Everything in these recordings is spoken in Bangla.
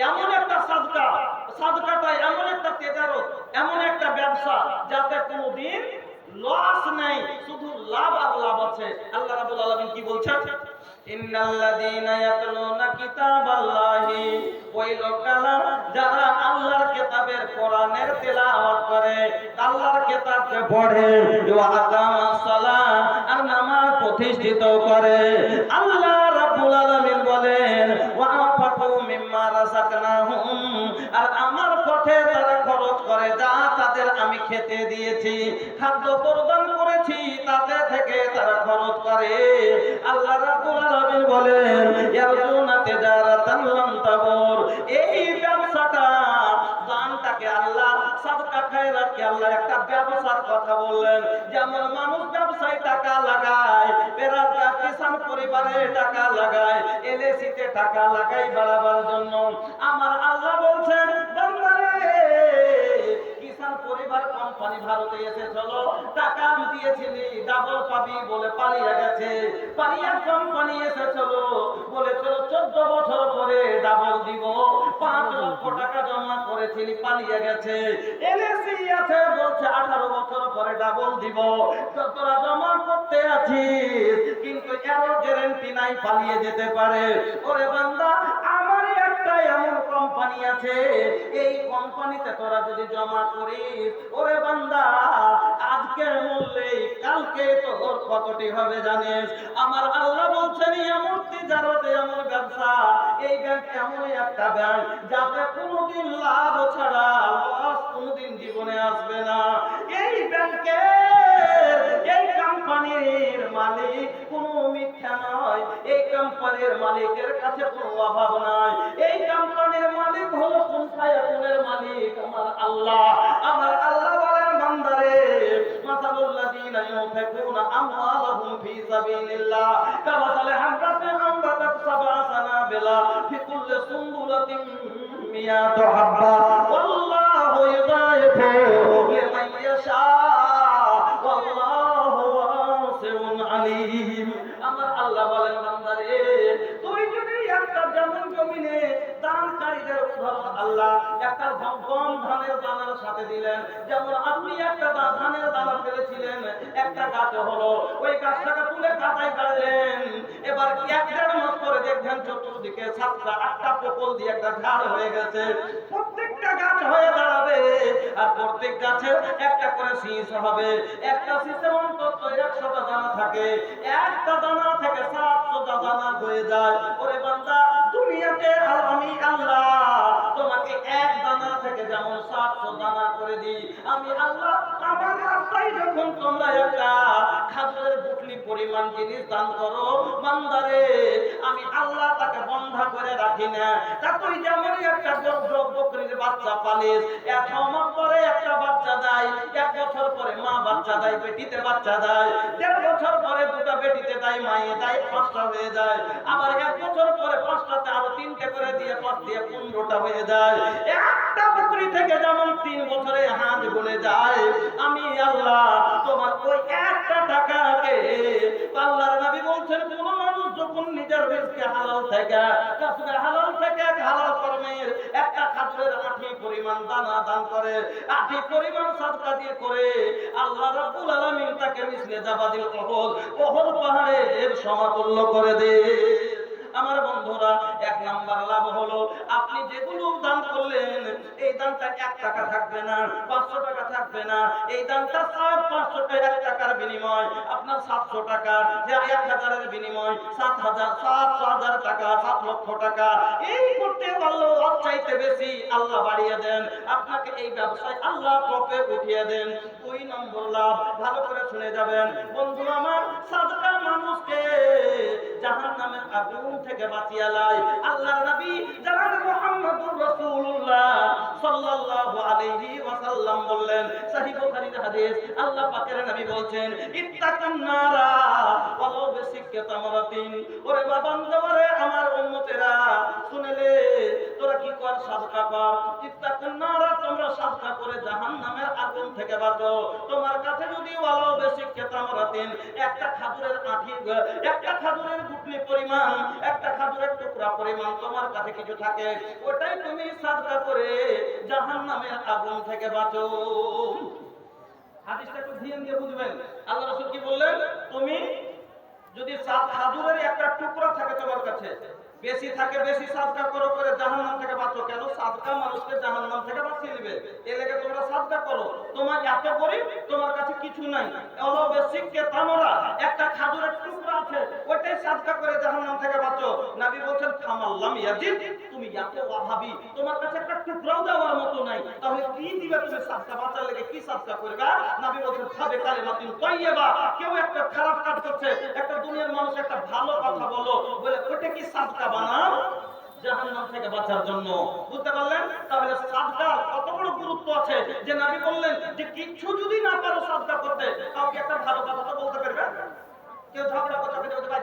এমন একটা সাদকা সাদকাটা এমন একটা তেজারত, এমন একটা ব্যবসা যাতে কোনোদিন লস নেই, শুধু লাভ আর লাভ আছে। আল্লাহ রাব্বুল আলামিন কি বলছেন? আল্লাহর আর প্রতিষ্ঠিত করে। আল্লাহ আলামিন খেতে দিয়েছি, খাদ্য প্রদান করেছি, তাতে থেকে তারা খরচ করে। আল্লাহ বলেন লাম তাবুর এই ব্যবসাটা, দানটাকে আল্লাহ, সাদকা খায়রাতকে আল্লাহ একটা ব্যবসার কথা বললেন। যেমন মানুষ ব্যবসায় টাকা লাগায় বেরাদা কিষান পরিবারে টাকা লাগায়, এলএসিতে টাকা লাগাই বাড়াবার জন্য। ভারতে এসে চলো, টাকা আমি দিয়েছিলি ডাবল পাবি বলে পালিয়ে গেছে। পালিয়ে কোম্পানি এসে চলো, বলে চলো, চোদ্দ বছর পরে ডাবল দিব। পাঁচ লক্ষ টাকা জমা করেছিলি, পালিয়ে গেছে। এলএসি আছে, বলছে আঠারো বছর পরে ডাবল দিব। তোরা জমা করতে আছিস, কিন্তু এরও গ্যারেন্টি নাই, পালিয়ে যেতে পারে। ওরে বান্দা, আমারই একটা এমন কোম্পানি আছে। এই কোম্পানিতে তোরা যদি জমা করিস, ওরে বান্দা, আজকের মূল্যে কালকে তোর কতটি হবে, জানিস? আমার আল্লাহ বলছেন এমন তিজারতে এমন ব্যবসা, এই ব্যাংক এমনই একটা ব্যাংক যাতে কোনোদিন লাভ ছাড়া লস কোনোদিন জীবনে আসবে না। এই ব্যাংকে এই কোম্পানির মালিক কোনো নয়, এই কোম্পানির মালিকের কাছে কোনো অভাব নাই। এই কোম্পানির মালিক হলো কোন মালিক, আমার আল্লাহ। আমার আল্লাহ বলেন, বান্দারে, মাসালুল্লাযীনা ইউনফিকুনা আমওয়ালাহুম ফি সাবিলিল্লাহ। কামাসালি হাববাতিন আমবাতাত সাবআ সানাবিলা ফি কুল্লি সুনবুলাতিন মিয়াতু হাব্বা। ওয়াল্লাহু ইউদাইফু লিমান ইয়াশা। ওয়াল্লাহু ওয়াসিউন আলীম। একটা গম ধানের দানার সাথে দিলেন। যেমন আপনি একটা ধানের দানা ফেলেছিলেন, একটা গাছ হলো, ওই গাছটাকে তুলে কাটাই গাড়লেন এবার এক দেড় মাস পরে দেখবেন চতুর্দিকে সাতটা, আটটা পোকল দিয়ে একটা ঝাড় হয়ে গেছে। প্রত্যেকটা গাছ হয়ে দাঁড়াবে, আর প্রত্যেক গাছের একটা করে শীষ হবে। একটা শীষের অন্তত একশোটা দানা থাকে। একটা দানা থেকে সাতশোটা দানা হয়ে যায়। ওরে বান্দা, দুনিয়াতে আর আমি আল্লাহ দানা থেকে যেমন সাতশো দানা করে দিই। আমি আল্লাহ কাবার রাস্তায় যখন তোমরা একটা খাদ্যের বুটলি পরিমাণ জিনিস দান করো, বান্দারে, আমি আল্লাহ তাকে বন্ধা করে রাখি না। তা তুই যেমন একটা বকরির বাচ্চা পালিস এক বাচ্চা দেয়, বেটিতে বাচ্চা দেয়। দেড় বছর পরে দুটা বেটিতে দেয়, মায়ে দেয়, পাঁচটা হয়ে যায়। আবার এক বছর পরে পাঁচটাতে আরও তিনটে করে দিয়ে, পাঁচ দিয়ে পনেরোটা হয়ে যায়। একটা বকরি থেকে যেমন তিন বছরে হাঁস বলে যায়, আমি আল্লাহ তোমার ওই একটা টাকাকে আল্লাহর নবী বলছেন, কোন মানুষ যখন নিজের রিজকে হালাল থেকে কাসবে হালাল থেকে হালাল কর্মের একটা খাদ্যের আঠি পরিমাণ দানা দান করে আঠি পরিমাণ সাদকা দিয়ে করে তাকে মিসলে জাবাদিল কহল কহল পাহাড়ের সমাতুল্য করে দে। আমার বন্ধুরা নাম্বার লাভ হলো। আপনি যেগুলো দান করলেন, এই দানটা এক টাকা থাকবে না, পাঁচশো টাকা থাকবে না। এই দানটা সাত পাঁচশো এক টাকার বিনিময়। আপনার সাতশো টাকা এক হাজারের বিনিময়, সাত হাজার সাত হাজার টাকা, সাত লক্ষ টাকা। এই করতে পারল চাইতে বেশি আল্লাহ বাড়িয়ে দেন। আপনাকে এই ব্যবসায় আল্লাহ টপে উঠিয়ে দেন। দুই নম্বর লাভ, ভালো করে শুনে যাবেন। বন্ধু আমার সাদকা মানুষকে জাহান আগুন থেকে বাঁচিয়ে নবী মুহাম্মদুর রাসূলুল্লাহ সাল্লাল্লাহু আলাইহি ওয়াসাল্লাম বললেন, সহিহ বুখারীর হাদিস আল্লাহ পাকের নবী ইত্তাকুন নারা ওয়ালাউ বিসিক্কা তামারাতিন ওরে আমার উম্মতেরা শুনেলে তোরা কি কর সাদকা কর? ইত্তাকুন নারা তোমরা সাদকা করে জাহান্নামের আগুন থেকে বাঁচো। তোমার কাছে যদি ওয়ালাও বেশি কেতামরাতিন একটা খাজুরের আঠি, একটা খাজুরের গুটলি পরিমাণ, একটা খাজুরের টুকরা পরিমাণ তোমার কাছে কিছু থাকে, ওটাই তুমি সাদকা করে জাহান্নামের আগুন থেকে বাঁচো। হাদিসটা একটু ধ্যান দিয়ে বুঝবেন। আল্লাহ রাসূল কি বললেন? তুমি যদি খাজুরের একটা টুকরা থাকে তোমার কাছে বেশি থাকে, বেশি সাদকা করো করে জাহান্নাম থেকে বাঁচো। কেন? সাদকা মানুষকে জাহান্নাম থেকে বাঁচিয়ে দিবে এ লেগে তোমরা সাদকা করো। তোমার এত করি তোমার কাছে কিছু নাই। অলো বেশি কে তামরা, একটা খাজুরের টুকরা আছে, ওইটাই সাদকা করে জাহান্নাম থেকে বাঁচো। নবী বলছেন থামাল্লাম ইয়াজিদ, তুমি এত অভাবী, তোমার কাছে একটা টুকরাও দেওয়ার মতো নাই। তাহলে কি দিবে তুমি সাদকা বাঁচার লেগে কি সাদকা করবে? নবী বলছেন খাবে কালে মাতিন তাইয়্যিবা কেউ একটা খারাপ কাজ করছে একটা দুনিয়ার মানুষ একটা ভালো কথা বলো, বলে ওটা কি সাদকা বানাও জাহান্নাম থেকে বাঁচার জন্য। বুঝতে পারলেন? তাহলে সাদকার কত বড় গুরুত্ব আছে যে নাবি বললেন যে কিছু যদি না পারো সাদকা করতে, কাউকে একটা ভালো কথা বলতে পারবে? কেউ ঝগড়া কথা ভাই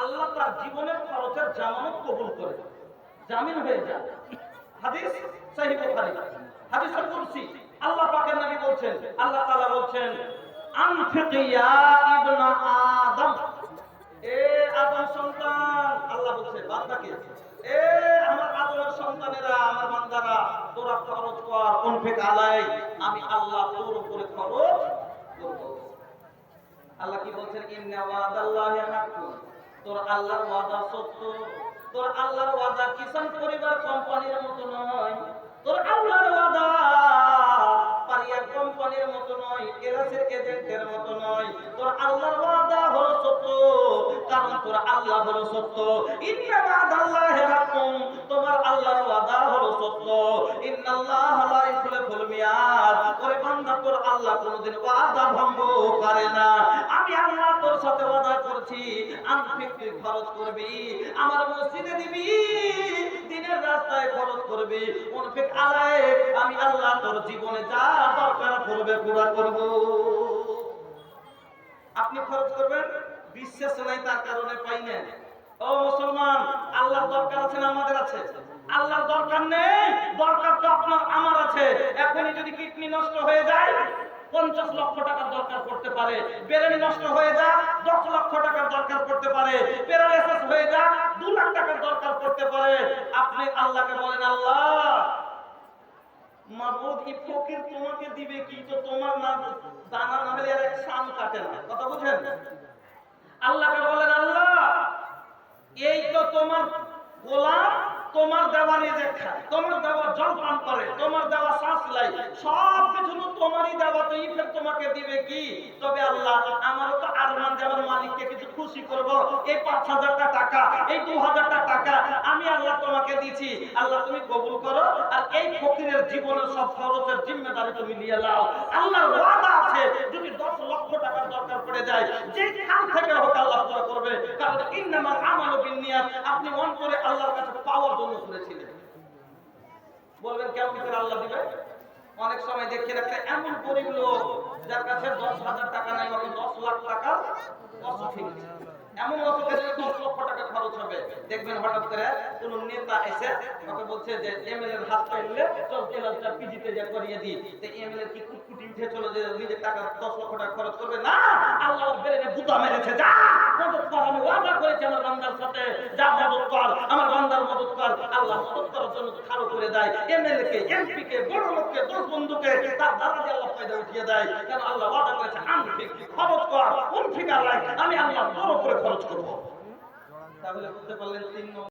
আল্লাহ তার জীবনের খরচের জামানত কবুল করে। জামিন হয়ে যায়। হাদিস সহিহ বুখারী। হাদিস কুরসি আল্লাহ পাকের নবী বলছেন, আল্লাহ তাআলা বলছেন, আনফিক ইয়া ইবনা আদম। এ আদম সন্তান, আল্লাহ বলছে বান্দাকে এ আমার আদমের সন্তানেরা, আমার বান্দারা, তোরা খরচ কর আলাই আমি আল্লাহ তোর উপরে খরচ করব। আল্লাহ কি বলছেন, ইন্না হাক্কুন তোর আল্লাহর ওয়াদা সত্য। তোর আল্লাহর ওয়াদা কিষান পরিবার কোম্পানির মতো নয়। তোর আল্লাহর ওয়াদা পারিয়া কোম্পানির মতো নয় এলাসের এজেন্টের মতো নয়। তোর আল্লাহর ওয়াদা হলো সত্য, কারণ তোর আল্লাহ হলো সত্য। ইন্না ওয়াদাল্লাহি হাক্কুন তোমার আল্লাহর ওয়াদা হলো সত্য। ইন্নাল্লাহ লা ইখলিফুল মিয়াদ। ওরে বান্দা, তোর আল্লাহ কোনোদিন ওয়াদা ভঙ্গ করে না। আমি আল্লাহ খরচ করবি, আমার মসজিদে দিবি, দিনের রাস্তায় খরচ করবি। উনফিক আলায় আমি আল্লাহ তোর জীবনে যা দরকার করবে পুরা করব। আপনি খরচ করবেন? বিশ্বাস নাই তার কারণে পাই না ও মুসলমান, আল্লাহর দরকার আছে না আমাদের আছে? আল্লাহর দরকার নেই, দরকার তো আপনার, আমার আছে। এখনই যদি কিডনি নষ্ট হয়ে যায় পঞ্চাশ লক্ষ টাকার দরকার পড়তে পারে। ব্রেন নষ্ট হয়ে যা দশ লক্ষ টাকার দরকার পড়তে পারে। প্যারালাইসিস হয়ে যা দু লাখ টাকার দরকার পড়তে পারে। আপনি আল্লাহকে বলেন, আল্লাহ তোমাকে দিবে কি? তো তোমার না দানা না হলে এক কাটে না। কথা বুঝেন? আল্লাহকে বলেন, আল্লাহ, এই তো তোমার গোলাম তোমার দেওয়া নিজে খায়, তোমার দেওয়া জল পান করে, তোমার দেওয়া শ্বাস লাই সব কিছু তোমারই দেওয়া, তো ইফের তোমাকে দিবে কি? তবে আল্লাহ, আমারও তো আরমান আমার মালিককে কিছু খুশি করব। এই পাঁচ হাজারটা টাকা, এই দু হাজারটা টাকা আমি আল্লাহ তোমাকে দিছি। আল্লাহ, তুমি কবুল করো, আর এই ফকিরের জীবনের সব খরচের জিম্মেদারি তুমি নিয়ে নাও। আল্লাহর ওয়াদা আছে, যদি দশ লক্ষ টাকার দরকার পড়ে যায় যে খান থেকে হোক আল্লাহ পুরো করবে। কারণ ইন্নামাল আমালু বিন্নিয়াত আপনি মন করে আল্লাহর কাছে পাওয়ার জন্য করেছিলেন বলবেন কেমন করে আল্লাহ দিবে? অনেক সময় দেখছেন একটা এমন গরিব লোক যার কাছে দশ হাজার টাকা নাই ওকে দশ লাখ টাকা অসুখ এমন অসুখে যে দশ লক্ষ টাকা খরচ হবে। দেখবেন হঠাৎ করে কোন নেতা এসে ওকে বলছে যে এমএলএ এর হাত পাইলে চল তেলালটা পিজিতে যা করিয়ে দিই। তো এমএলএ কি কুটকুটি উঠে চলে যে নিজের টাকা দশ লক্ষ টাকা খরচ করবে? না, আল্লাহ বেরেনে বুতা মেরেছে, যা, মদত কর, আমি ওয়াদা করেছি আমার বান্দার সাথে, যা মদত কর, আমার মদত কর আল্লাহ করার জন্য খাড়ো করে দেয়। এমএলএ কে এমপি কে বড় লোককে দোষ বন্ধুকে তার দ্বারা দিয়ে আল্লাহ ফায়দা উঠিয়ে দেয়। কারণ আল্লাহ ওয়াদা করেছে? আমি খরচ কর কোন ফিকার আমি আল্লাহ বড় করে খরচ করব। তাহলে বুঝতে পারলেন তিন